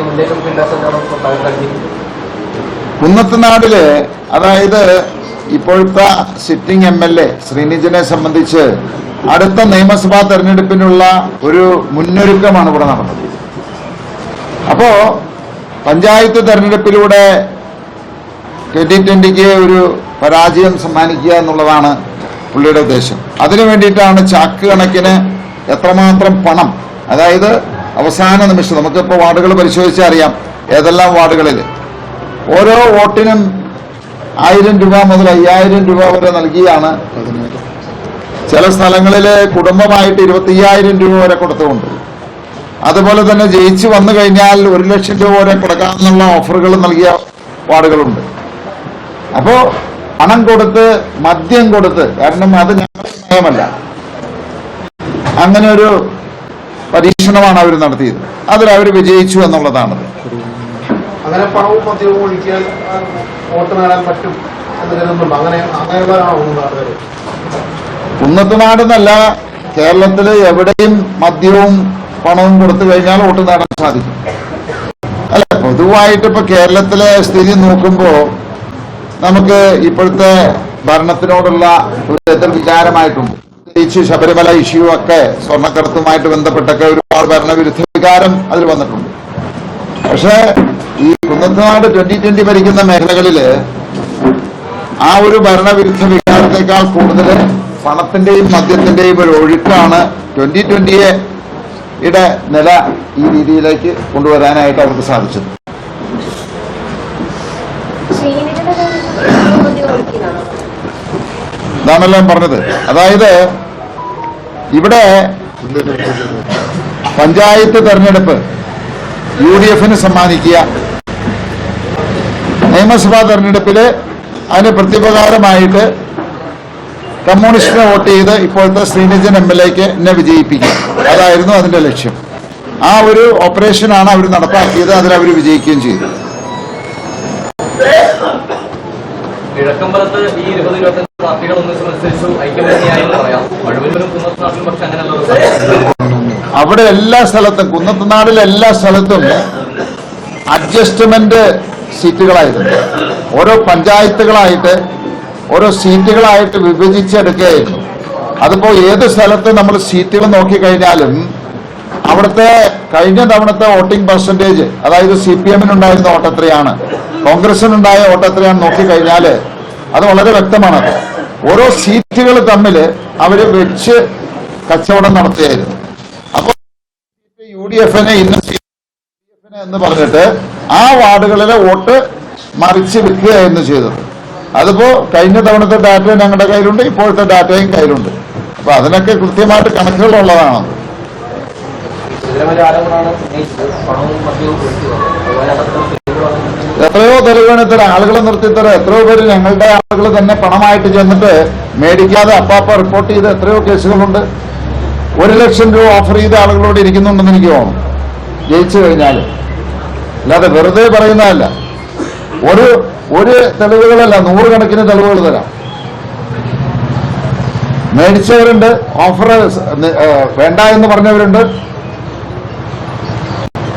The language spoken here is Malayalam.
വലിയ കുന്നത്തുനാടിൽ അതായത് ഇപ്പോഴത്തെ സിറ്റിംഗ് എം എൽ എ ശ്രീനിജനെ സംബന്ധിച്ച് അടുത്ത നിയമസഭാ തെരഞ്ഞെടുപ്പിനുള്ള ഒരു മുന്നൊരുക്കമാണ് ഇവിടെ നടന്നത്. അപ്പോ പഞ്ചായത്ത് തെരഞ്ഞെടുപ്പിലൂടെ ട്വന്റി ട്വന്റിക്ക് ഒരു പരാജയം സമ്മാനിക്കുക എന്നുള്ളതാണ് പുള്ളിയുടെ ഉദ്ദേശം. അതിനു വേണ്ടിയിട്ടാണ് ചാക്ക് കണക്കിന് എത്രമാത്രം പണം അതായത് അവസാന നിമിഷം നമുക്കിപ്പോൾ വാർഡുകൾ പരിശോധിച്ചാൽ അറിയാം. ഏതെല്ലാം വാർഡുകളിൽ? ഓരോ വോട്ടിനും ആയിരം രൂപ മുതൽ അയ്യായിരം രൂപ വരെ നൽകിയാണ്. ചില സ്ഥലങ്ങളിൽ കുടുംബമായിട്ട് ഇരുപത്തിയ്യായിരം രൂപ വരെ കൊടുത്തുകൊണ്ട്. അതുപോലെ തന്നെ ജയിച്ചു വന്നു കഴിഞ്ഞാൽ ഒരു ലക്ഷം രൂപ വരെ കൊടുക്കാമെന്നുള്ള ഓഫറുകൾ നൽകിയ വാർഡുകളുണ്ട്. അപ്പോ പണം കൊടുത്ത് മദ്യം കൊടുത്ത് കാരണം അത് ഞങ്ങളുടെ നയമല്ല അങ്ങനെ ഒരു പരീക്ഷണമാണ് അവർ നടത്തിയത്. അതിൽ അവർ വിജയിച്ചു എന്നുള്ളതാണ്. അങ്ങനെ പണവും മദ്യവും ഒഴിക്കാൻ ആ, വോട്ട് നേടാൻ പറ്റും എന്ന് കരുതുന്നുണ്ടോ അങ്ങനെ അങ്ങനെയുള്ളവരാണോ കേരളത്തിൽ എവിടെയും മദ്യവും പണവും കൊടുത്തു കഴിഞ്ഞാൽ വോട്ട് നേടാൻ സാധിക്കും. അല്ല പൊതുവായിട്ട് ഇപ്പൊ കേരളത്തിലെ സ്ഥിതി നോക്കുമ്പോൾ നമുക്ക് ഇപ്പോഴത്തെ ഭരണത്തിനോടുള്ള ഒരു എതിർ വിചാരമായിട്ടുണ്ട്. പ്രത്യേകിച്ച് ശബരിമല ഇഷ്യൂ ഒക്കെ സ്വർണക്കടത്തുമായിട്ട് ബന്ധപ്പെട്ടൊക്കെ ഒരുപാട് ഭരണവിരുദ്ധ വികാരം അതിൽ വന്നിട്ടുണ്ട്. പക്ഷേ ഈ കുന്നത്തനാട് ട്വന്റി ട്വന്റി ഭരിക്കുന്ന മേഖലകളിൽ ആ ഒരു ഭരണവിരുദ്ധ വികാരത്തെക്കാൾ കൂടുതൽ പണത്തിന്റെയും മദ്യത്തിന്റെയും ഒരു ഒഴുക്കാണ് ട്വന്റി ട്വന്റിയെ യുടെ നില ഈ രീതിയിലേക്ക് കൊണ്ടുവരാനായിട്ട് അവർക്ക് സാധിച്ചത്. നാമെല്ലാം പറഞ്ഞത്. അതായത് ഇവിടെ പഞ്ചായത്ത് തെരഞ്ഞെടുപ്പ് യു ഡി എഫിന് സമ്മാനിക്കുക. നിയമസഭാ തെരഞ്ഞെടുപ്പിൽ അതിന് പ്രത്യുപകാരമായിട്ട് കമ്മ്യൂണിസ്റ്റിനെ വോട്ട് ചെയ്ത് ഇപ്പോഴത്തെ ശ്രീനിജൻ എം എൽ എക്ക് എന്നെ വിജയിപ്പിക്കുക. അതായിരുന്നു അതിന്റെ ലക്ഷ്യം. ആ ഒരു ഓപ്പറേഷനാണ് അവർ നടപ്പാക്കിയത് അതിൽ അവർ വിജയിക്കുകയും ചെയ്തു. അവിടെ എല്ലാ സ്ഥലത്തും കുന്നത്തുനാടിലെ എല്ലാ സ്ഥലത്തും അഡ്ജസ്റ്റ്മെന്റ് സീറ്റുകളായിരുന്നു. ഓരോ പഞ്ചായത്തുകളായിട്ട് ഓരോ സീറ്റുകളായിട്ട് വിഭജിച്ചെടുക്കുകയായിരുന്നു. അതിപ്പോ ഏത് സ്ഥലത്ത് നമ്മൾ സീറ്റുകൾ നോക്കിക്കഴിഞ്ഞാലും അവിടുത്തെ കഴിഞ്ഞ തവണത്തെ വോട്ടിംഗ് പെർസെന്റേജ് അതായത് സി പി എമ്മിനുണ്ടായിരുന്ന വോട്ടെത്രയാണ് കോൺഗ്രസിനുണ്ടായ വോട്ടെത്രയാണ് നോക്കിക്കഴിഞ്ഞാൽ അത് വളരെ വ്യക്തമാണ് ഓരോ സീറ്റുകൾ തമ്മിൽ അവർ വെച്ച് കച്ചവടം നടത്തുകയായിരുന്നു. അപ്പൊ യു ഡി എഫിനെ ഇന്ന എന്ന് പറഞ്ഞിട്ട് ആ വാർഡുകളിലെ വോട്ട് മറിച്ച് വിൽക്കുകയായിരുന്നു ചെയ്തത്. അതിപ്പോ കഴിഞ്ഞ തവണത്തെ ഡാറ്റ ഞങ്ങളുടെ കയ്യിലുണ്ട് ഇപ്പോഴത്തെ ഡാറ്റയും കയ്യിലുണ്ട്. അപ്പൊ അതിനൊക്കെ കൃത്യമായിട്ട് കണക്കുകളുള്ളതാണ് ഇതിലെ ആരോപണമാണ് ഉന്നയിച്ചത് പണവും മദ്യവും ഒഴിച്ചത് അതുപോലെ അത്തരം തെളിവുകളാണ് എത്രയോ തെളിവാണ് ഇത്തരം ആളുകളെ നിർത്തിത്തരാം. എത്രയോ പേര് ഞങ്ങളുടെ ആളുകൾ തന്നെ പണമായിട്ട് ചെന്നിട്ട് മേടിക്കാതെ അപ്പാപ്പ റിപ്പോർട്ട് ചെയ്ത് എത്രയോ കേസുകളുണ്ട്. ഒരു ലക്ഷം രൂപ ഓഫർ ചെയ്ത ആളുകളോട് ഇരിക്കുന്നുണ്ടെന്ന് എനിക്ക് തോന്നുന്നു. ജയിച്ചു കഴിഞ്ഞാൽ അല്ലാതെ വെറുതെ പറയുന്നതല്ല. ഒരു ഒരു തെളിവുകളല്ല നൂറുകണക്കിന് തെളിവുകൾ തരാം. മേടിച്ചവരുണ്ട് ഓഫർ വേണ്ട എന്ന് പറഞ്ഞവരുണ്ട്.